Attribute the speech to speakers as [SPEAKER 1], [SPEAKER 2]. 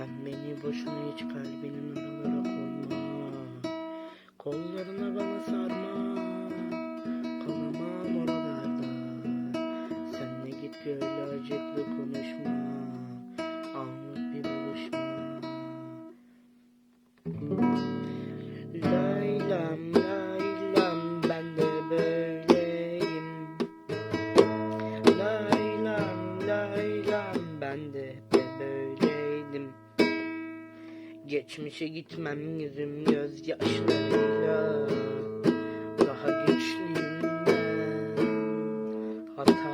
[SPEAKER 1] Sen beni boşuna hiç kalbinin aralara koyma. Kollarına bana sarma. Kalamam oralarda. Sen de git böyle acıklı konuşma. Anlık bir buluşma. Laylam laylam ben de böyleyim. Laylam laylam ben de böyleydim Geçmişe gitmem yüzüm gözyaşlarıyla. Daha güçlüyüm ben. Hata